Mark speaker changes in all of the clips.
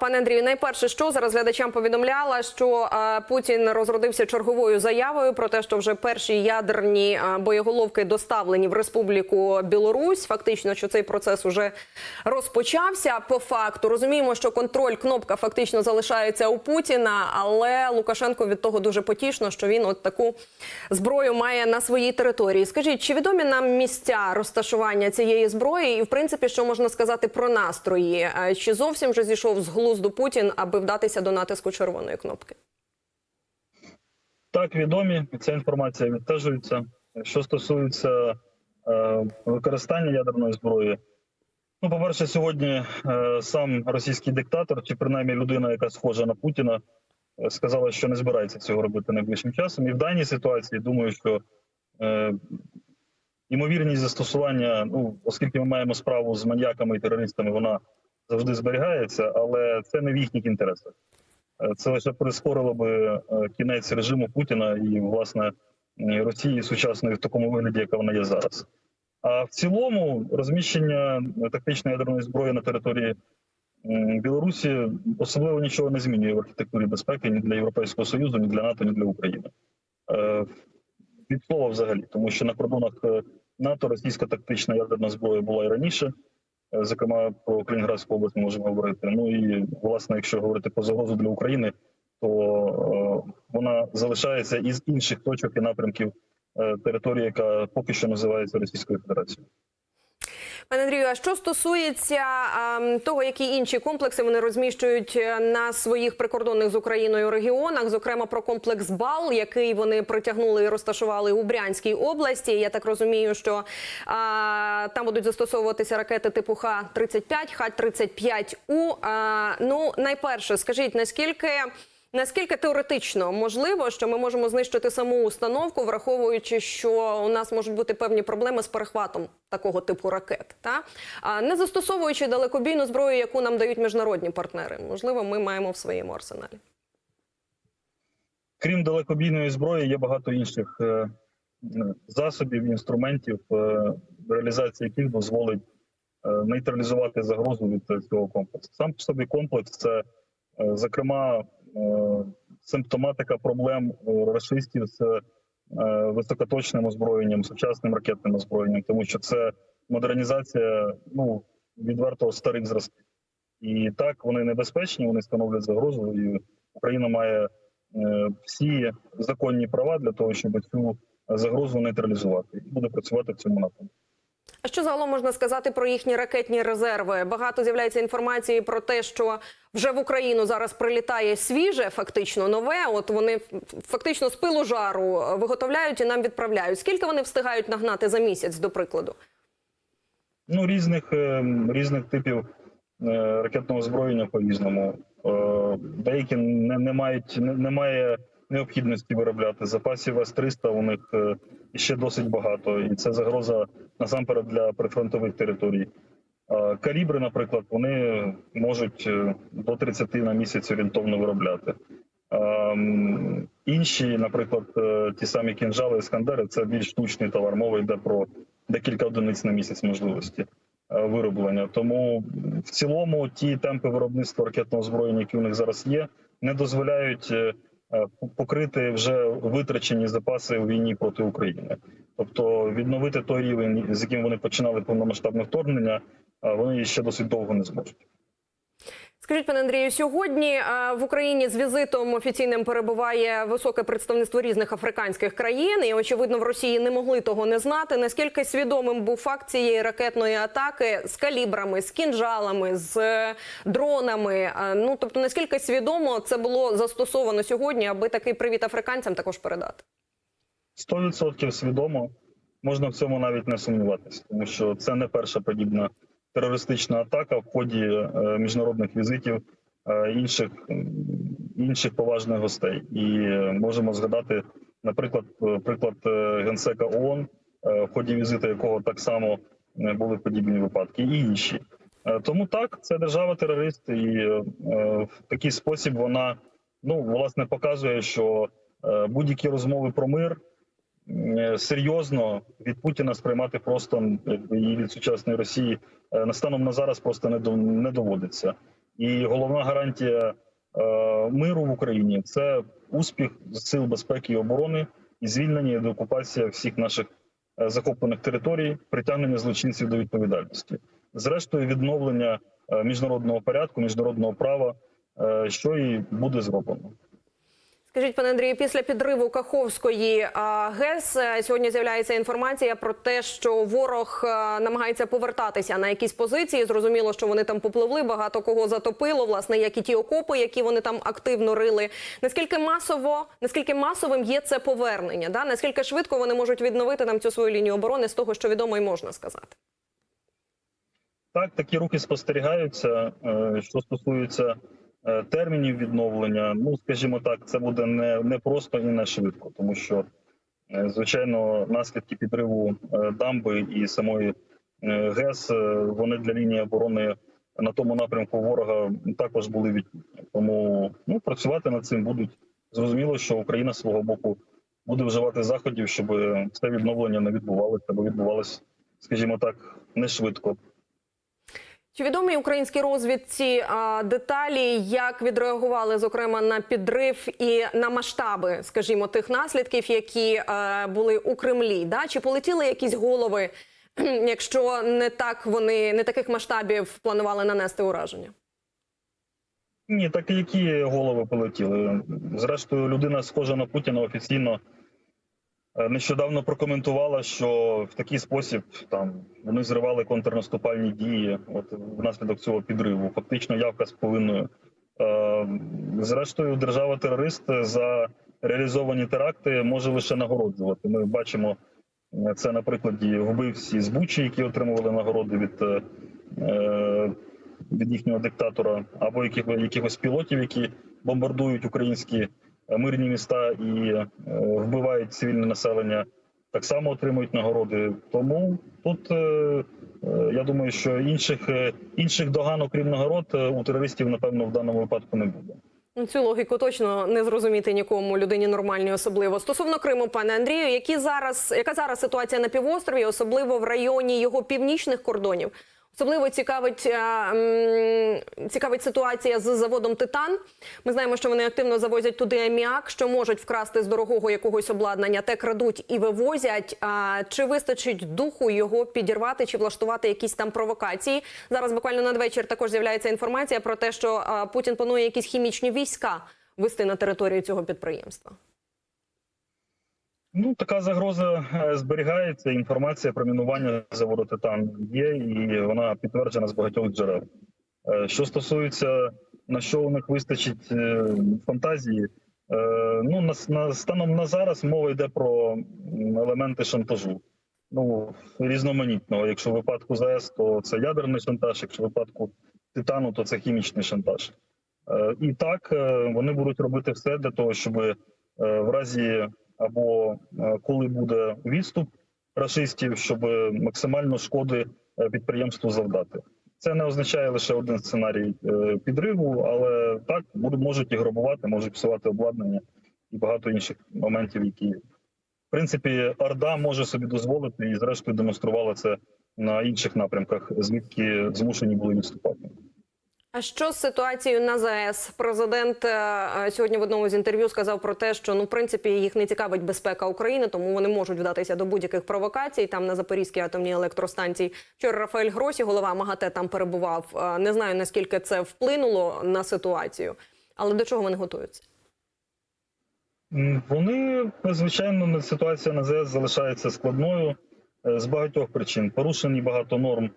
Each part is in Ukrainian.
Speaker 1: Пане Андрію, найперше, що зараз глядачам повідомляла, що е, Путін розродився черговою заявою про те, що вже перші ядерні е, боєголовки доставлені в Республіку Білорусь. Фактично, що цей процес уже розпочався. По факту розуміємо, що контроль кнопка фактично залишається у Путіна, але Лукашенко від того дуже потішно, що він от таку зброю має на своїй території. Скажіть, чи відомі нам місця розташування цієї зброї, і в принципі, що можна сказати про настрої? Е, Чи зовсім вже зійшов з глузду Путін, аби вдатися до натиску червоної кнопки?
Speaker 2: Так, відомі, ця інформація відтежується. Що стосується е, використання ядерної зброї, ну, по-перше, сьогодні е, сам російський диктатор, чи принаймні людина, яка схожа на Путіна, е, сказала, що не збирається цього робити найближчим часом. І в даній ситуації думаю, що е, ймовірність застосування, ну оскільки ми маємо справу з маньяками і терористами, вона завжди зберігається, але це не в їхніх інтересах. Е, Це лише прискорило би е, кінець режиму Путіна і власне Росії сучасної в такому вигляді, яка вона є зараз. А в цілому розміщення тактичної ядерної зброї на території Білорусі особливо нічого не змінює в архітектурі безпеки ні для Європейського Союзу, ні для НАТО, ні для України. Е, Від слова взагалі, тому що на кордонах НАТО російська тактична ядерна зброя була і раніше. Е, Зокрема, про Клінградську область ми можемо говорити. Ну і власне, якщо говорити про загрозу для України, то е, вона залишається із інших точок і напрямків е, території, яка поки що називається Російською Федерацією.
Speaker 1: Пане Андрію, а що стосується ем, того, які інші комплекси вони розміщують е, на своїх прикордонних з Україною регіонах, зокрема про комплекс БАЛ, який вони притягнули і розташували у Брянській області. Я так розумію, що а, там будуть застосовуватися ракети типу Х-35, Х-35У. А, ну, найперше, скажіть, наскільки. Наскільки теоретично можливо, що ми можемо знищити саму установку, враховуючи, що у нас можуть бути певні проблеми з перехватом такого типу ракет, та не застосовуючи далекобійну зброю, яку нам дають міжнародні партнери, можливо, ми маємо в своєму арсеналі.
Speaker 2: Крім далекобійної зброї, є багато інших е, засобів, інструментів, е, реалізація яких дозволить е, нейтралізувати загрозу від цього комплексу. Сам по собі комплекс це, зокрема, симптоматика проблем е, расистів з е, високоточним озброєнням, сучасним ракетним озброєнням, тому що це модернізація ну відверто старих зразків. І так вони небезпечні, вони становлять загрозу, і Україна має е, всі законні права для того, щоб цю загрозу нейтралізувати, і буде працювати в цьому напрямку.
Speaker 1: А що загалом можна сказати про їхні ракетні резерви? Багато з'являється інформації про те, що вже в Україну зараз прилітає свіже, фактично нове. От вони фактично з пилу жару виготовляють і нам відправляють. Скільки вони встигають нагнати за місяць, до прикладу?
Speaker 2: Ну різних е, різних типів е, ракетного озброєння по різному. Е, Деякі не, не мають не, немає необхідності виробляти запасів С-300 У них е, ще досить багато, і це загроза насамперед для прифронтових територій. Калібри, наприклад, вони можуть е, до 30 на місяць орієнтовно виробляти. Інші, наприклад, е, ті самі кінжали іскандери, це більш штучний товар. Мова йде про декілька одиниць на місяць можливості е, вироблення. Тому в цілому ті темпи виробництва ракетного озброєння, які у них зараз є, не дозволяють покрити вже витрачені запаси у війні проти України. Тобто відновити той рівень, з яким вони починали повномасштабне вторгнення, е, вони ще досить довго не зможуть.
Speaker 1: Скажіть, пане Андрію, сьогодні е, в Україні з візитом офіційним перебуває високе представництво різних африканських країн, і очевидно, в Росії не могли того не знати. Наскільки свідомим був факт цієї ракетної атаки з калібрами, з кінжалами, з е, дронами? Е, Ну тобто, наскільки свідомо це було застосовано сьогодні, аби такий привіт африканцям також передати?
Speaker 2: 100% свідомо можна в цьому навіть не сумніватися, тому що це не перша подібна терористична атака в ході е, міжнародних візитів е, інших інших поважних гостей. І е, можемо згадати, наприклад, приклад генсека ООН, в ході візиту якого так само були подібні випадки, і інші. Тому так, це держава-терорист, і в такий спосіб вона ну власне показує, що будь-які розмови про мир серйозно від Путіна сприймати просто і від сучасної Росії е, на станом на зараз просто не до- не доводиться. І головна гарантія е, миру в Україні це успіх сил безпеки і оборони і звільнення і деокупація всіх наших е, захоплених територій, притягнення злочинців до відповідальності, зрештою, відновлення е, міжнародного порядку, міжнародного права, е, що і буде зроблено.
Speaker 1: Скажіть, пане Андрію, після підриву Каховської ГЕС е, сьогодні з'являється інформація про те, що ворог е, намагається повертатися на якісь позиції. Зрозуміло, що вони там попливли, багато кого затопило, власне, як і ті окопи, які вони там активно рили. Наскільки масово, наскільки масовим є це повернення? Да? Наскільки швидко вони можуть відновити там цю свою лінію оборони з того, що відомо і можна сказати?
Speaker 2: Так, такі рухи спостерігаються. Е, Що стосується термінів відновлення, ну скажімо так, це буде не, не просто і не швидко, тому що е, звичайно наслідки підриву е, дамби і самої е, ГЕС е, вони для лінії оборони на тому напрямку ворога також були відчутні. Тому ну працювати над цим будуть. Зрозуміло, що Україна з свого боку буде вживати заходів, щоб це відновлення не відбувалося, або відбувалося, скажімо так, не швидко.
Speaker 1: Чи відомі українській розвідці деталі, як відреагували зокрема на підрив і на масштаби, скажімо, тих наслідків, які е, були у Кремлі? Да? Чи полетіли якісь голови, якщо не так вони не таких масштабів планували нанести ураження?
Speaker 2: Ні, так і які голови полетіли. Зрештою, людина схожа на Путіна офіційно нещодавно прокоментувала, що в такий спосіб там вони зривали контрнаступальні дії. От внаслідок цього підриву. Фактично, явка з повинною. Е, Зрештою, держава-терорист за реалізовані теракти може лише нагороджувати. Ми бачимо е, це на прикладі вбивці з Бучі, які отримували нагороди від. е, е, від їхнього диктатора або якихось пілотів, які бомбардують українські е, мирні міста і е, вбивають цивільне населення, так само отримують нагороди. Тому тут е, е, я думаю, що інших е, інших доган, окрім нагород, е, у терористів напевно в даному випадку не буде.
Speaker 1: Ну, Цю логіку точно не зрозуміти нікому людині нормальній, особливо стосовно Криму, пане Андрію. Які зараз яка зараз ситуація на півострові, особливо в районі його північних кордонів? Особливо цікавить е, цікавить ситуація з заводом Титан. Ми знаємо, що вони активно завозять туди аміак, що можуть вкрасти з дорогого якогось обладнання, те крадуть і вивозять. Чи вистачить духу його підірвати чи влаштувати якісь там провокації? Зараз буквально надвечір також з'являється інформація про те, що Путін планує якісь хімічні війська вести на територію цього підприємства.
Speaker 2: Ну, така загроза е, зберігається. Інформація про мінування заводу Титан є, і вона підтверджена з багатьох джерел. Е, Що стосується на що у них вистачить е, фантазії, ну на, на станом на зараз мова йде про елементи шантажу. Ну різноманітного. Якщо в випадку ЗАЕС, то це ядерний шантаж. Якщо в випадку титану, то це хімічний шантаж. І так вони будуть робити все для того, щоб в разі або е, коли буде відступ рашистів, щоб максимально шкоди е, підприємству завдати. Це не означає лише один сценарій е, підриву, але так будуть можуть і грабувати, можуть псувати обладнання і багато інших моментів, які в принципі Орда може собі дозволити і, зрештою, демонструвала це на інших напрямках, звідки змушені були відступати.
Speaker 1: А що з ситуацією на ЗАЕС? Президент е, е, сьогодні в одному з інтерв'ю сказав про те, що ну в принципі їх не цікавить безпека України, тому вони можуть вдатися до будь-яких провокацій. Там на Запорізькій атомній електростанції вчора Рафаель Гросі, голова МАГАТЕ, там перебував. Е, Не знаю наскільки це вплинуло на ситуацію, але до чого вони готуються?
Speaker 2: Вони звичайно ситуація на ЗС залишається складною з багатьох причин. Порушені багато норм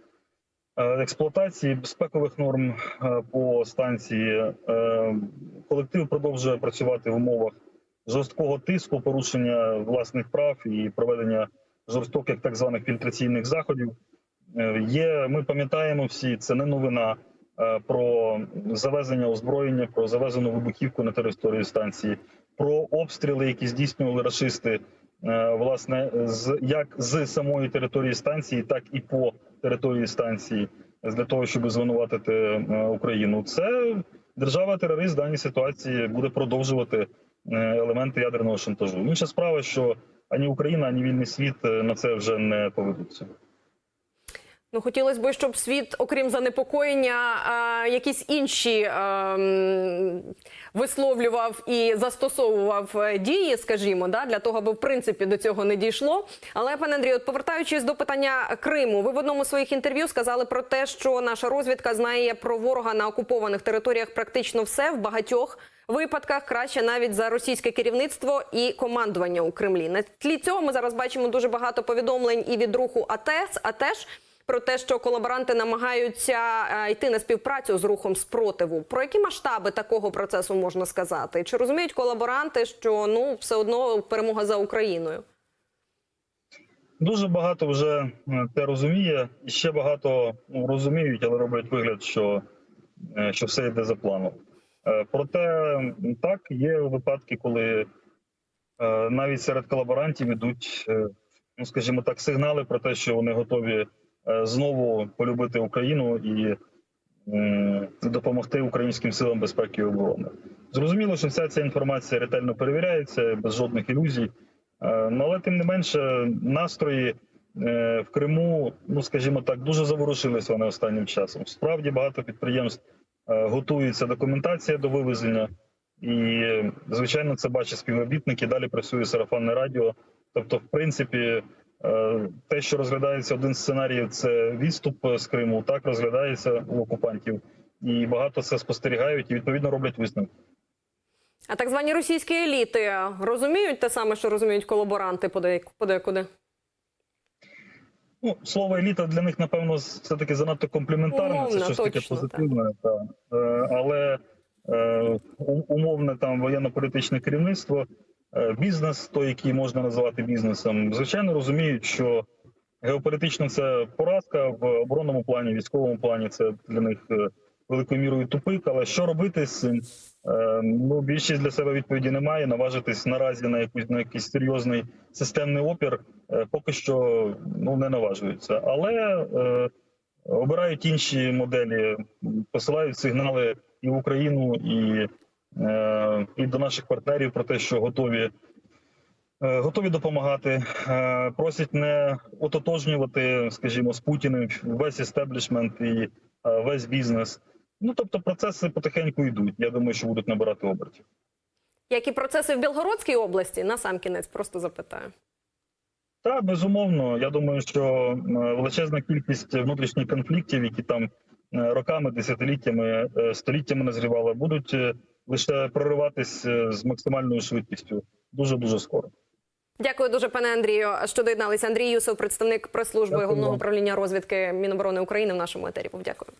Speaker 2: експлуатації, безпекових норм е, по станції. Е, Колектив продовжує працювати в умовах жорсткого тиску, порушення власних прав і проведення жорстоких так званих фільтраційних заходів. Е, Є, ми пам'ятаємо всі, це не новина е, про завезення озброєння, про завезену вибухівку на територію станції, про обстріли, які здійснювали рашисти, е, власне, з як з самої території станції, так і по території станції, для того, щоб звинуватити е, Україну. Це держава-терорист в даній ситуації буде продовжувати е, елементи ядерного шантажу. Інша справа, що ані Україна, ані вільний світ е, на це вже не поведуться.
Speaker 1: Ну, хотілося б, щоб світ, окрім занепокоєння, якісь інші ем, висловлював і застосовував е, дії, скажімо, да, для того, аби в принципі до цього не дійшло. Але пане Андрію, от повертаючись до питання Криму, ви в одному з своїх інтерв'ю сказали про те, що наша розвідка знає про ворога на окупованих територіях практично все в багатьох. Випадках краще навіть за російське керівництво і командування у Кремлі. На тлі цього ми зараз бачимо дуже багато повідомлень і від руху АТЕС, а теж про те, що колаборанти намагаються е, йти на співпрацю з рухом спротиву. Про які масштаби такого процесу можна сказати? Чи розуміють колаборанти, що ну все одно перемога за Україною?
Speaker 2: Дуже багато вже е, те розуміє, і ще багато ну, розуміють, але роблять вигляд, що, е, що все йде за планом. Проте так є випадки, коли навіть серед колаборантів ідуть, ну скажімо так, сигнали про те, що вони готові знову полюбити Україну і допомогти українським силам безпеки і оборони. Зрозуміло, що вся ця інформація ретельно перевіряється без жодних ілюзій. Е, Ну, але тим не менше, настрої е, в Криму, ну скажімо так, дуже заворушилися вони останнім часом. Справді багато підприємств е, готується документація до вивезення, і е, звичайно, це бачать співробітники. Далі працює сарафанне радіо. Тобто, в принципі, е, те, що розглядається один з сценаріїв, це відступ з Криму, так розглядається у окупантів, і багато це спостерігають і відповідно роблять висновки.
Speaker 1: А так звані російські еліти розуміють те саме, що розуміють колаборанти подекуди?
Speaker 2: Ну, слово еліта для них, напевно, все таки занадто компліментарне.
Speaker 1: Умовно,
Speaker 2: це щось таке позитивне, так. Е, але е, умовне там воєнно-політичне керівництво, е, бізнес, той, який можна назвати бізнесом, звичайно, розуміють, що геополітично це поразка в оборонному плані, військовому плані це для них е, великою мірою тупик. Але що робити з цим? Е, Ну, більшість для себе відповіді немає. Наважитись наразі на якусь на якийсь серйозний системний опір е, поки що ну не наважуються, але е, обирають інші моделі, посилають сигнали і в Україну, і, е, і до наших партнерів про те, що готові. е, Готові допомагати, Е, просять не ототожнювати, скажімо, з Путіним весь істеблішмент і е, весь бізнес. Ну тобто процеси потихеньку йдуть. Я думаю, що будуть набирати обертів.
Speaker 1: Як і процеси в Білгородській області, на сам кінець просто запитаю.
Speaker 2: Та безумовно, я думаю, що е, величезна кількість внутрішніх конфліктів, які там е, роками, десятиліттями, е, століттями назрівали, будуть е, лише прориватись е, з максимальною швидкістю дуже дуже скоро.
Speaker 1: Дякую дуже, пане Андрію. Що доєдналися Андрій Юсов, представник прес-служби головного управління розвідки Міноборони України в нашому етері. Був. Дякую.